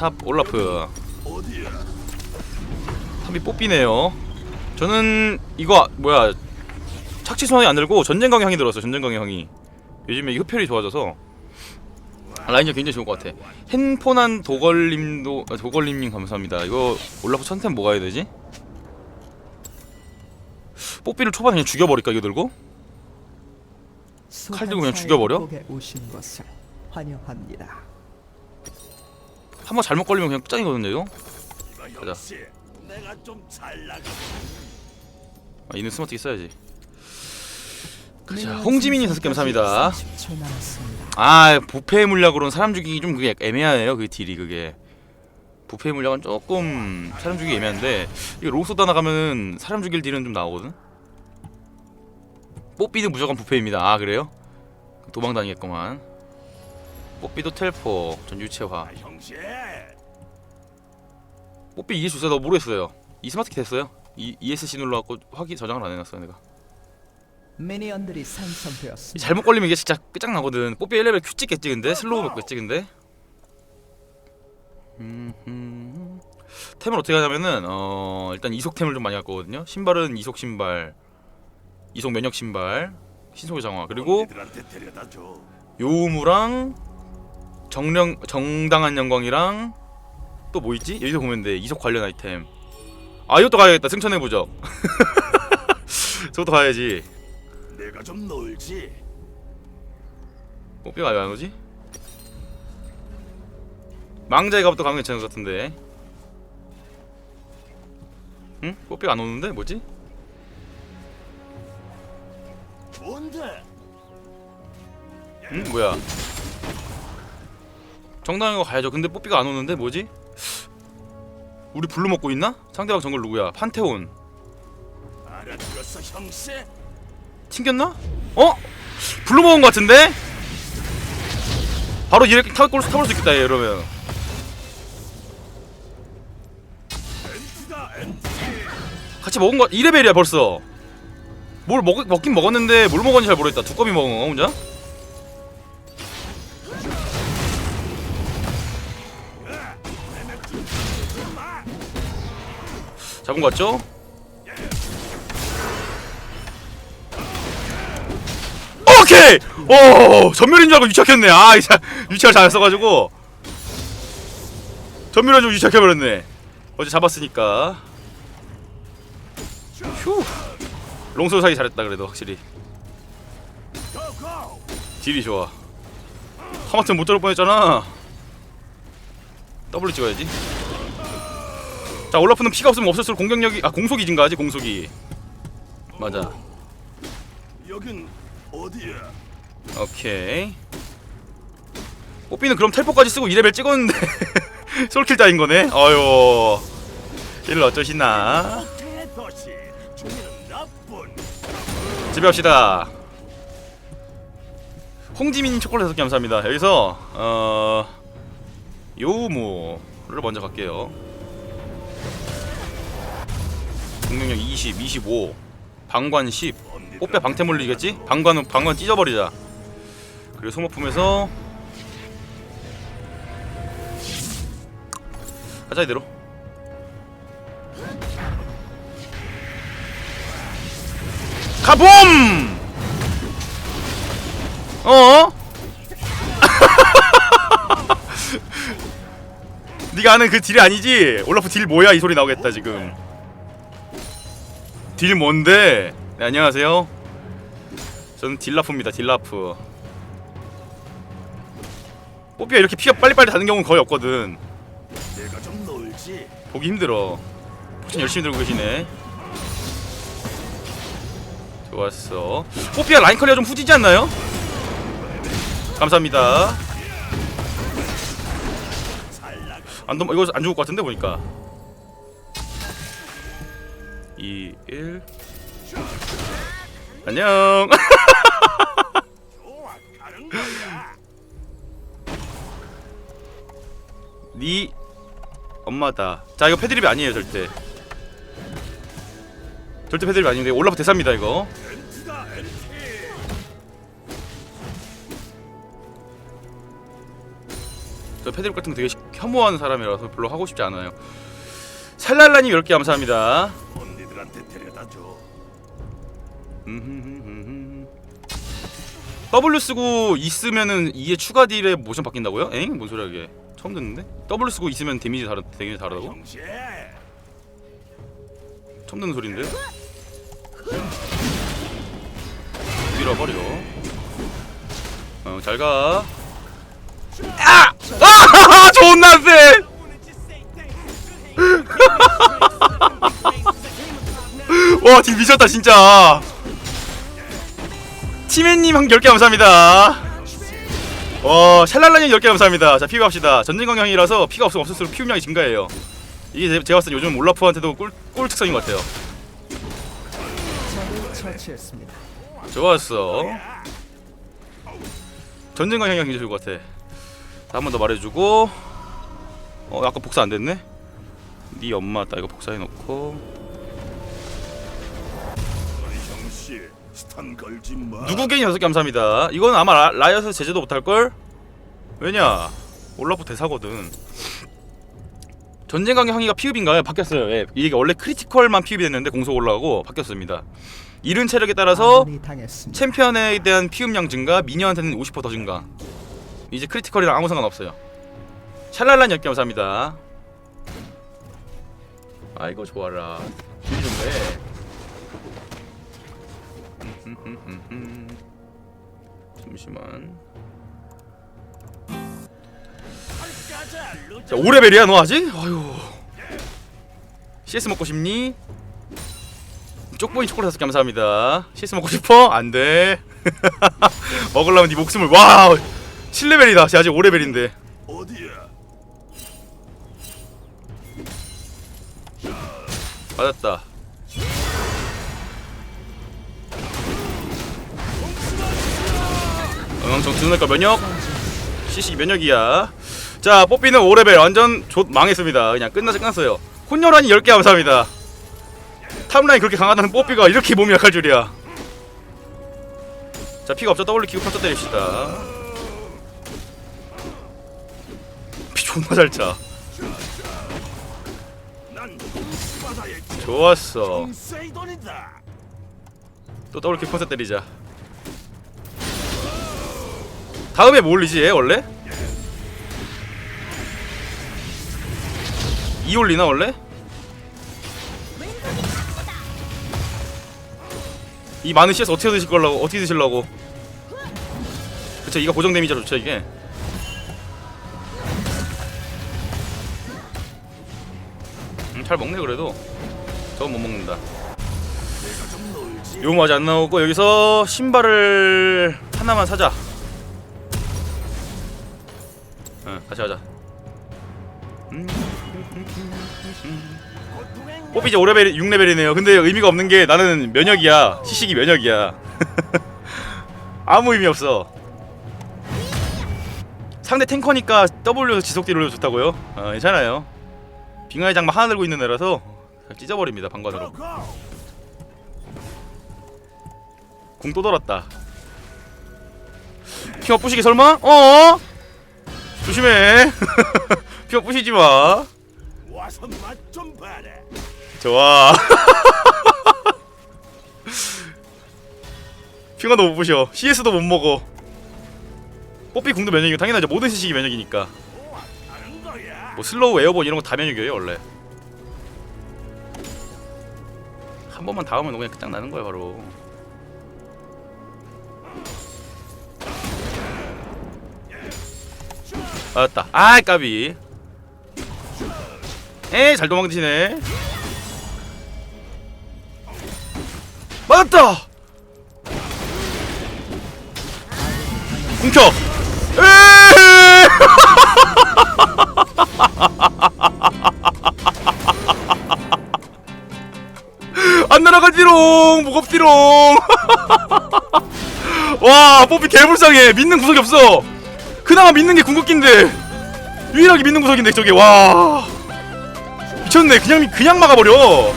탑 올라프? 탑이 뽑히네요 저는 이거 뭐야 착취 소환이 안 들고 전쟁 강의 향이 들었어 전쟁 강의 향이 요즘에 이 흡혈이 좋아져서 라인이 굉장히 좋을 것 같아 핸폰한 도걸님도 아, 도걸님님 감사합니다 이거 올라프 천템 뭐가 해야 되지? 뽀삐를 초반에 그냥 죽여버릴까 이거 들고? 칼 들고 그냥 죽여버려? 환영합니다. 한 번 잘못 걸리면 그냥 끝장이거든요 가자. 형씨, 내가 좀잘 나가. 아, 이는 스마트게 써야지 네, 자 홍지민님 다섯 개 감사합니다 30초 남았습니다. 아 부패 물약으로는 사람 죽이기 좀 그게 애매하네요 그 딜이 그게 부패 물약은 조금 사람 죽이기 애매한데 이거 로우 쏟아 나가면은 사람 죽일 딜은 좀 나오거든 뽀삐도 무조건 부패입니다 아 그래요? 도망 다니겠구만 뽀삐도 텔포 전 유채화. 아 뽀삐 이게 주세요? 너 모르겠어요. 이 스마트 키 됐어요? 이 ESC 눌러갖고 확인 저장을 안 해놨어요 내가. 미니언들이 생성되었습니다. 잘못 걸리면 이게 진짜 끝장나거든. 뽀삐 1레벨 큐 찍겠지 근데? 슬로우 먹겠지 근데? 음, 음. 템을 어떻게 하냐면은 어 일단 이속템을 좀 많이 갖고 오거든요. 신발은 이속 신발 이속 면역 신발 신속의 장화. 그리고. 요우무랑 정령 정당한 영광이랑 또 뭐 있지 여기서 보면 돼 이속 관련 아이템 아 이것도 가야겠다 승천의 부적 저것도 가야지 내가 좀 놀지. 뽀삐가 왜안 오지? 망자의 갑도 가면 괜찮을 것 같은데 응? 뽀삐가 안 오는데? 뭐지? 뭔데? 응? 뭐야 정당한 거 가야죠 근데 뽀삐가 안 오는데? 뭐지? 우리 블루 먹고 있나? 상대방 정글 누구야? 판테온 알아들었어 형씨? 튕겼나? 어? 블루 먹은 것 같은데? 바로 이렇게 타볼, 타볼 수 있겠다 얘 이러면. 같이 먹은 거 2레벨이야 벌써 뭘 먹, 먹긴 먹었는데 뭘 먹었는지 잘 모르겠다 두꺼비 먹은 거 혼자? 잡은 거 같죠? 오케이! 오 전멸인 줄 알고 유착했네. 아 이제 유착을 잘 써가지고. 전멸인 줄 유착해버렸네. 어제 잡았으니까. 휴. 롱솔 사기 잘했다 그래도 확실히. 딜이 좋아. 하마터면 못 들을 뻔했잖아. W 찍어야지 자 올라프는 피가 없으면 없을수록 공격력이 아 공속이 증가하지 공속이 맞아 여긴 어디야? 오케이 뽀삐는 그럼 텔포까지 쓰고 2레벨 찍었는데 솔킬 따인 거네 어휴 이를 어쩌시나 대도시. 주민은 나쁜. 집에 갑시다. 홍지민 초콜릿 여섯 개 감사합니다. 여기서 어 요무를 먼저 갈게요. 공격력 20, 25, 방관 10. 꽃배 방태 물리겠지? 방관은 방관 찢어버리자. 그리고 소모품에서 가자 이대로. 가봄! 어? 네가 아는 그 딜이 아니지? 올라프 딜 뭐야 이 소리 나오겠다 지금 딜 뭔데? 네 안녕하세요. 저는 딜라프입니다 딜라프. 뽀삐가 이렇게 피가 빨리빨리 다는 경우는 거의 없거든. 내가 좀 놀지. 보기 힘들어. 포션 열심히 들고 계시네. 좋았어. 뽀삐가 라인 커리가 좀 후지지 않나요? 감사합니다. 안 넘어 이거 안 죽을 것 같은데 보니까 2 1 안녕. 네 엄마다 자 이거 패드립이 아니에요 절대 절대 패드립이 아닌데 올라프 대사입니다 이거. 저 패드립 같은 거 되게 시- 혐오하는 사람이라서 별로 하고 싶지 않아요. 샬랄라님 10개 감사합니다. 언니들한테 데려다줘. 음흠흠흠흠. W 쓰고 있으면은 이에 추가 딜에 모션 바뀐다고요? 엥? 뭔 소리야 이게? 처음 듣는데? W 쓰고 있으면 데미지 다르 데미지 다르다고? 형제. 처음 듣는 소리인데? 밀어버려. 어, 잘 가. 아! 아! 존나 세! 와, 지금 미쳤다, 진짜. 티맨님 한 10개 감사합니다. 와, 샬랄라님 10개 감사합니다. 자, 피부 합시다. 전진 강형이라서 피가 없으면 없을수록 피움량이 증가해요. 이게 제- 제가 봤을 때 요즘 올라프한테도 꿀, 꿀 특성인 것 같아요. 좋았어. 전진 강형이 굉장히 좋을 것 같아. 한 번 더 말해주고. 어, 아까 복사 안 됐네? 네 엄마 따 이거 복사해놓고. 스탄 걸지 마. 누구 개인 여섯 개 감사합니다. 이건 아마 라, 라이엇에서 제재도 못할 걸. 왜냐? 올라프 대사거든. 전쟁 강경 항의가 피읍인가요? 바뀌었어요. 예. 이게 원래 크리티컬만 피읍이 됐는데 공속 올라가고 바뀌었습니다. 이른 체력에 따라서. 챔피언에 대한 피음량 증가, 미니언한테는 50%더 증가. 이제 크리티컬이랑 아무 상관 없어요. 샬랄란 10개 감사합니다. 아이고 좋아라. 기분이 좋네. 잠시만. 자, 5레벨이야 너 아직? 아유. CS 먹고 싶니? 쪽보이 초콜릿 다섯 개 감사합니다. CS 먹고 싶어? 안 돼. 먹으려면 네 목숨을 와. 7레벨이다. 쟤 아직 5레벨인데. 어디야? 맞았다. 엄청 드는까 면역. CC 면역이야. 자, 뽀삐는 5레벨 완전 조, 망했습니다. 그냥 끝나서 끝났어요. 혼혈환이 10개 감사합니다. 탑라인 그렇게 강하다는 뽀삐가 이렇게 몸이 약할 줄이야. 자, 피가 없죠? W 키고 펀터 때립시다. 피 존나 잘 차. 난 바다의 좋았어. 또 더블 킥 펀터 때리자. 다음에 얘 원래? 이 올리나 원래? 이 많은 CS 어떻게 드실 걸라고 어떻게 드실라고? 그쵸 이가 고정 데미지가 좋죠 이게. 음, 잘 먹네 그래도. 저건 못 먹는다. 아직 안 나오고 여기서 신발을 하나만 사자. 응, 같이 가자. 음. 뽀삐 이제 5레벨, 6레벨이네요. 근데 의미가 없는 게 나는 면역이야. 시식이 면역이야. 아무 의미 없어. 상대 탱커니까 W 지속 딜 올려 좋다고요? 아, 괜찮아요. 빙하의 장막 하나 들고 있는 애라서 찢어버립니다 방관으로. 궁 또 돌았다. 피어 부시기 설마? 어? 조심해. 피어 부시지 마. 와서 맛좀 봐라. 좋아. 피어도 못 부셔. CS도 못 먹어. 뽀삐 궁도 면역이고 당연하죠. 모든 시식이 면역이니까. 뭐 슬로우 에어본 이런 거 다 면역이에요 원래. 한 번만 닿으면 그냥 끝장 나는 거야 바로. 맞았다. 아 까비. 에잘 도망치네. 맞았다. 에이! 안 날아가지롱 무겁지롱 와 뽀삐 개불쌍해 믿는 구석이 없어 그나마 믿는 게 궁극기인데 유일하게 믿는 구석인데 저게. 와. 미쳤네. 그냥 그냥 막아버려.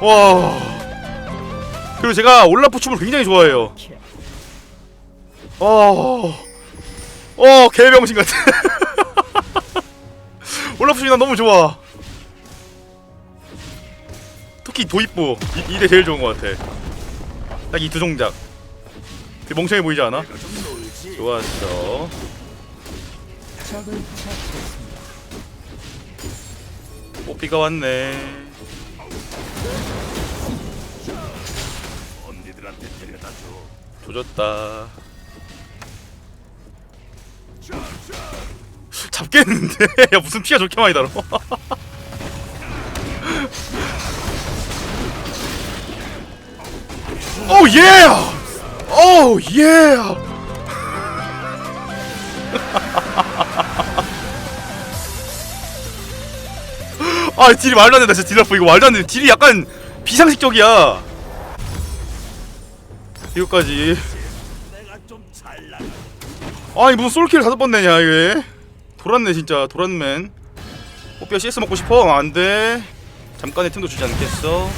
와. 그리고 제가 올라프 춤을 굉장히 좋아해요. 킬. 어, 어 개병신 같아. 올라프 나 너무 좋아. 특히 도입부. 이, 이게 제일 좋은 것 같아. 딱 이두 되게 멍청해 보이지 않아? 좋았어. 뽀삐가 왔네 언니들한테 데려다 줘. 조졌다 잡겠는데? 야 무슨 피가 저렇게 많이 달아 오 예! 오 예! 아 딜이 말도 안 된다 진짜 딜러프 이거 말도 안 돼. 딜이 약간 비상식적이야 이거까지. 아니 무슨 솔킬 다섯 번 내냐 이게 돌았네 진짜 돌았맨 뽀삐야 CS 먹고 싶어? 안 돼 잠깐의 틈도 주지 않겠어?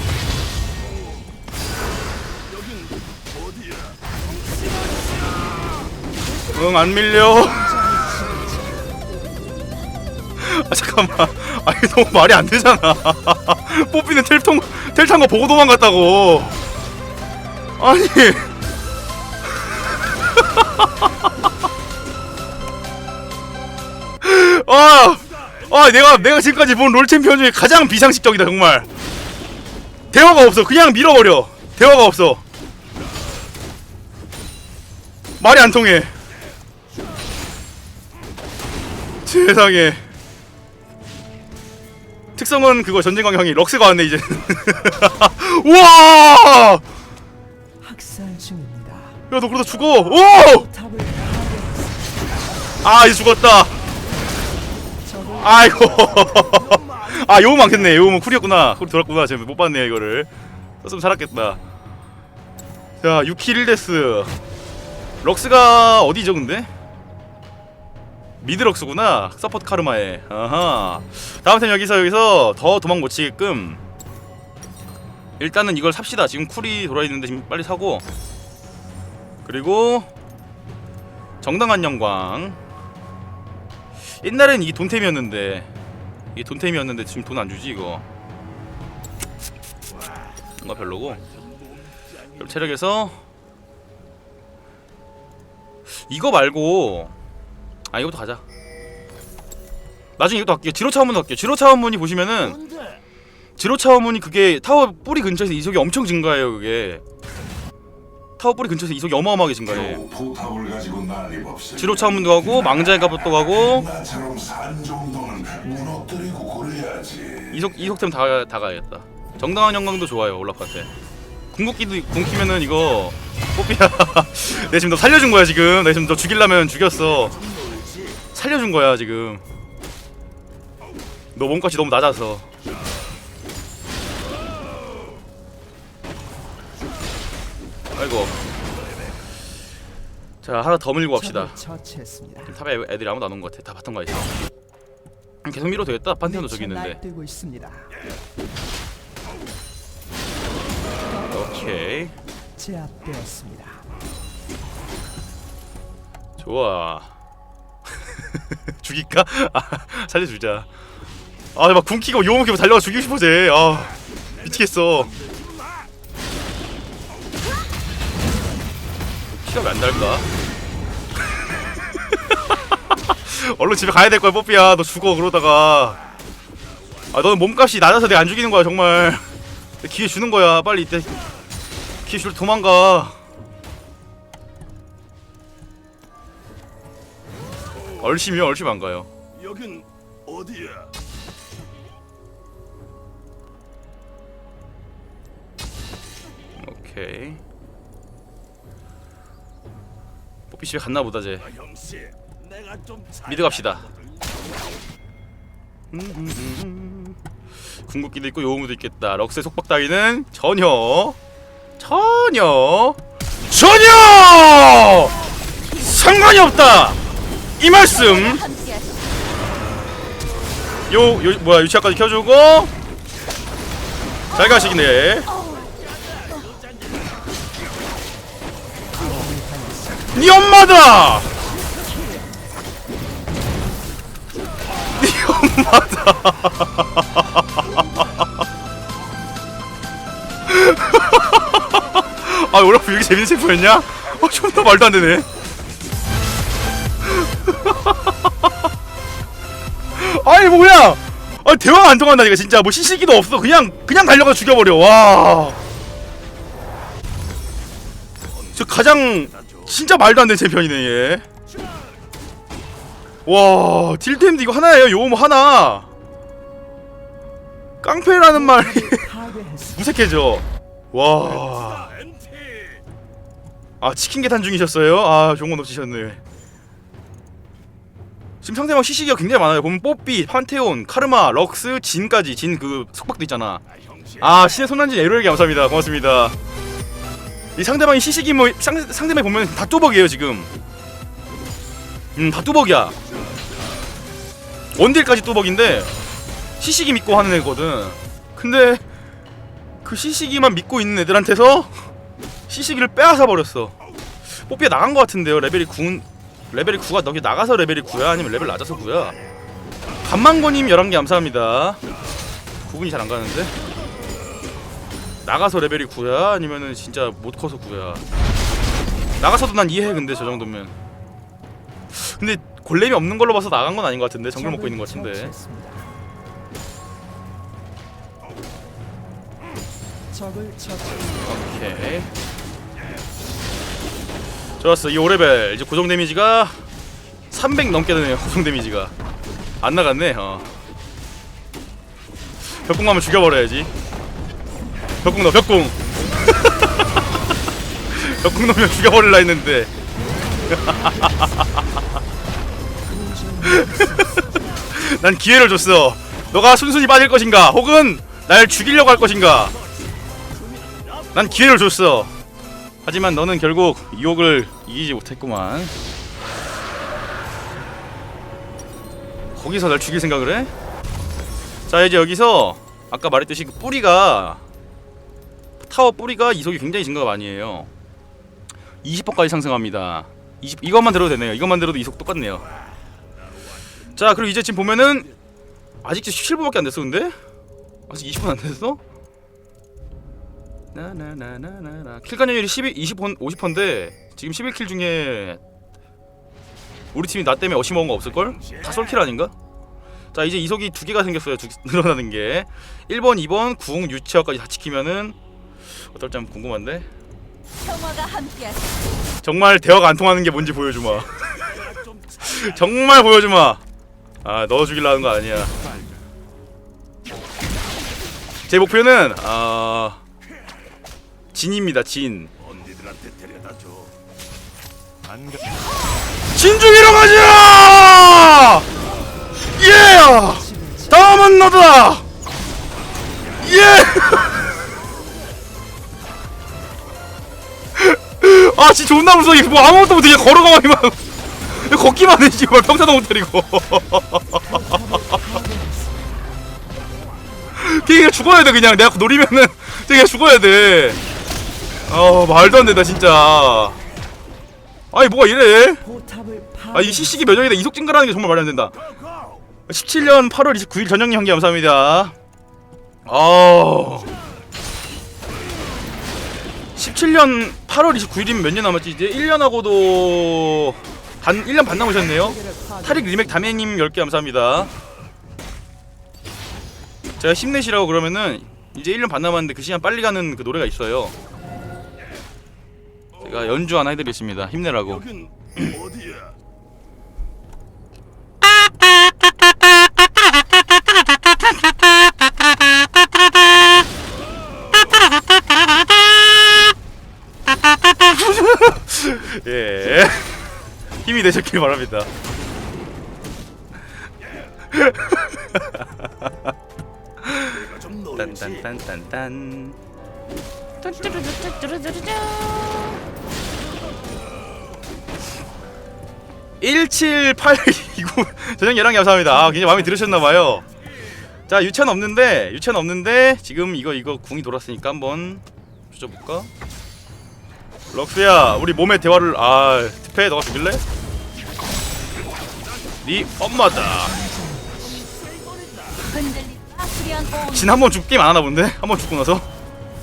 응 안 밀려 아 잠깐만 아니 너무 말이 안 되잖아. 뽀삐는 텔통 텔탄 거 보고 도망갔다고. 아니. 아, 아 내가 내가 지금까지 본 롤 챔피언 중에 가장 비상식적이다 정말. 대화가 없어. 그냥 밀어버려. 대화가 없어. 말이 안 통해. 세상에 특성은 그거 전쟁광 형이 럭스가 왔네 이제. 우와! 학살 중입니다. 야 너 그러다 죽어! 오! 탑을. 아 이제 죽었다. 아이고. 아 요우 많겠네. 요우는 쿨이었구나. 쿨 돌았구나. 지금 못 봤네 이거를. 썼으면 살았겠다. 자 6킬 1데스. 럭스가 어디죠 근데? 미드럭스구나. 서포트 카르마에. 아하. 다음 템 여기서 여기서 더 도망 못 치게끔. 일단은 이걸 삽시다. 지금 쿨이 돌아있는데 지금 빨리 사고. 그리고 정당한 영광. 옛날엔 이게 돈템이었는데. 이게 돈템이었는데 지금 돈 안 주지 이거. 뭔가 별로고. 그럼 체력에서 이거 말고 아 이것도 가자 나중에 이것도 할게요 지로 차원문 할게요 지로 차원문이 보시면은? 지로 차원문이 그게 타워 뿌리 근처에서 이속이 엄청 증가해요 그게 타워 뿌리 근처에서 이속이 어마어마하게 증가해. 지로 차원문도 가고 망자의 갑옷도 가고 그래야지. 이속 이속 템 다, 다 가야겠다. 정당한 영광도 좋아요 올라프한테. 궁극기도 궁키면은 이거 뽀삐야. 내가 지금 너 살려준 거야 지금. 내가 지금 너 죽이려면 죽였어. 살려준 거야 지금. 너 몸값이 너무 낮아서. 아이고. 자 하나 더 밀고 갑시다. 처치했습니다. 지금 탑에 애들이 아무도 안 온 것 같아. 다 바텀 가 있어. 계속 밀어도 되겠다. 판테온도 저기 있는데. 날뛰고 있습니다. 오케이. 제압되었습니다. 좋아. 죽일까? 아, 살려주자. 아, 막 궁키고 요음 키고 달려가 죽이고 싶어 쟤. 아, 미치겠어. 피가 왜안 달까? 얼른 집에 가야 될 거야, 뽀삐야. 너 죽어 그러다가. 아, 너는 몸값이 낮아서 내가 안 죽이는 거야, 정말. 내 기회 주는 거야. 빨리 이때 기회 줄 도망가. 얼심이요, 얼심 안 가요. 여긴 어디야? 오케이. 뽀삐 집에 갔나 보다 쟤. 아, 형씨, 내가 좀 잘. 미드 갑시다. 궁극기도 있고 요무도 있겠다. 럭스의 속박 따위는 전혀 전혀 전혀 상관이 없다. 이 말씀. 요, 요 뭐야 유치아까지 켜주고 잘 가시기네. 니 엄마다. 니 아 올라프 이렇게 재밌는 챔프였냐? 아 존나 말도 안 되네. 아니 뭐야? 아 대화가 안 통한다니까 진짜 뭐 시시기도 없어. 그냥 그냥 달려가 죽여버려. 와. 저 가장 진짜 말도 안 되는 챔피언이네 얘. 와 딜템도 이거 하나예요. 요음 하나. 깡패라는 말이. 무색해져. 와. 아 치킨 계산 중이셨어요? 아 좋은 거 놓치셨네 지금 상대방 CC기가 굉장히 많아요. 보면 뽀삐, 판테온, 카르마, 럭스, 진까지 진 그 속박도 있잖아. 아, 신의 손난진 에로에게 감사합니다. 고맙습니다. 이 상대방이 CC기 뭐 상, 상대방이 보면 다 뚜벅이에요 지금. 음다 뚜벅이야. 원딜까지 뚜벅인데 CC기 믿고 하는 애거든. 근데 그 CC기만 믿고 있는 애들한테서 CC기를 빼앗아 버렸어. 뽀삐가 나간 것 같은데요. 레벨이 9 레벨이 9가 너기 나가서 레벨이 9야 아니면 레벨 낮아서 9야? 간만고님 11개 감사합니다. 구분이 잘 안 가는데. 나가서 레벨이 9야 아니면은 진짜 못 커서 9야. 나가서도 난 이해해 근데 저 정도면. 근데 골렘이 없는 걸로 봐서 나간 건 아닌 것 같은데 정글 먹고 있는 것 같은데. 오케이. 좋았어. 이 5레벨 이제 고정 데미지가 300 넘게 되네요. 고정 데미지가 안 나갔네. 어. 벽궁 하면 죽여버려야지. 벽궁 넣어. 벽궁. 벽궁 넣으면 죽여버릴라 했는데. 난 기회를 줬어. 너가 순순히 빠질 것인가? 혹은 날 죽이려고 할 것인가? 난 기회를 줬어. 하지만 너는 결국 유혹을 이기지 못했구만. 거기서 날 죽일 생각을 해? 자 이제 여기서 아까 말했듯이 그 뿌리가 타워 뿌리가 이속이 굉장히 증가가 많이 해요. 20%까지 상승합니다. 20 이것만 들어도 되네요. 이것만 들어도 이속 똑같네요. 자 그리고 이제 지금 보면은 아직 17분밖에 안 됐어 근데 아직 20분 안 됐어? 나나나나나나 킬 가능률이 12, 20번, 50%인데 지금 11킬 중에 우리 팀이 나 때문에 어시 먹은 거 없을걸? 다 솔킬 아닌가? 자 이제 이속이 두 개가 생겼어요 두, 개- 늘어나는 게 1번, 2번, 궁, 유치화까지 다 지키면은 어떨지 한번 궁금한데 평화가. 정말 대화가 안 통하는 게 뭔지 보여주마. 정말 보여주마 아 넣어 죽이려는 거 아니야 제 목표는 아 진입니다 진 언니들한테 데려다 줘. 진중이로 가자! 예! 다음은 너다! 예! 아 진짜 존나 무서워 뭐 아무것도 못해 그냥 걸어가기만 걷기만 해 지금 평타도 못 때리고 그냥 죽어야 돼 그냥 내가 노리면은 그냥 죽어야 돼 어 말도 안 된다 진짜. 아니 뭐가 이래? 포탑을 아이 시식이 면역이다. 이속 증가라는 게 정말 말이 안 된다. 17년 8월 29일 전영님 한개 감사합니다. 아 17년 8월 29일이면 몇 년 남았지? 이제 1년하고도 반 1년 반 남으셨네요. 타릭 리맥 다메님 10개 감사합니다. 제가 힘내시라고 그러면은 이제 1년 반 남았는데 그 시간 빨리 가는 그 노래가 있어요 제가 연주 하나 해드리겠습니다 힘내라고 여긴 어디야? 예. 힘이 되셨길 바랍니다. 내가 좀 놀지. 딴딴딴딴딴. 뚜뚜루뚜뚜루뚜루뚜. 1789 저녁 11개 감사합니다. 아, 굉장히 마음에 들으셨나봐요. 자, 유찬 없는데, 유찬 없는데, 지금 이거, 이거 궁이 돌았으니까 한번 조져볼까? 럭스야, 우리 몸의 대화를, 아, 특패, 너가 죽일래? 네 엄마다. 진 한 번 죽 게임 안 하나 본데? 한 번 죽고 나서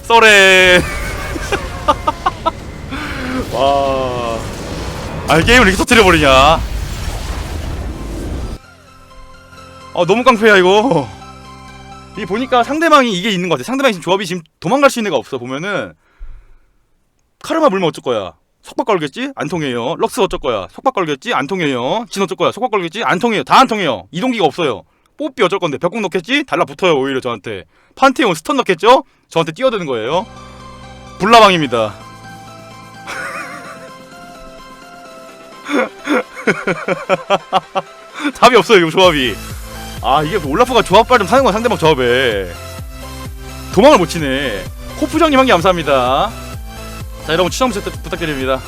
썰에 와. 아 게임을 이렇게 터뜨려 버리냐? 아 너무 깡패야 이거. 이 보니까 상대방이 이게 있는 것 같아. 상대방이 지금 조합이 지금 도망갈 수 있는 애가 없어. 보면은 카르마 물면 어쩔 거야. 속박 걸겠지? 안 통해요. 럭스 어쩔 거야. 속박 걸겠지? 안 통해요. 진 어쩔 거야. 속박 걸겠지? 안 통해요. 다 안 통해요. 이동기가 없어요. 뽀삐 어쩔 건데 벽공 넣겠지? 달라붙어요 오히려 저한테 판테온 스턴 넣겠죠? 저한테 뛰어드는 거예요. 불나방입니다. 답이 없어요 이거 조합이. 아 이게 뭐 올라프가 조합 발 좀 사는 거야 상대방 조합에. 도망을 못 치네. 코프정님 한 개 감사합니다. 자 여러분 추천 부탁- 부탁드립니다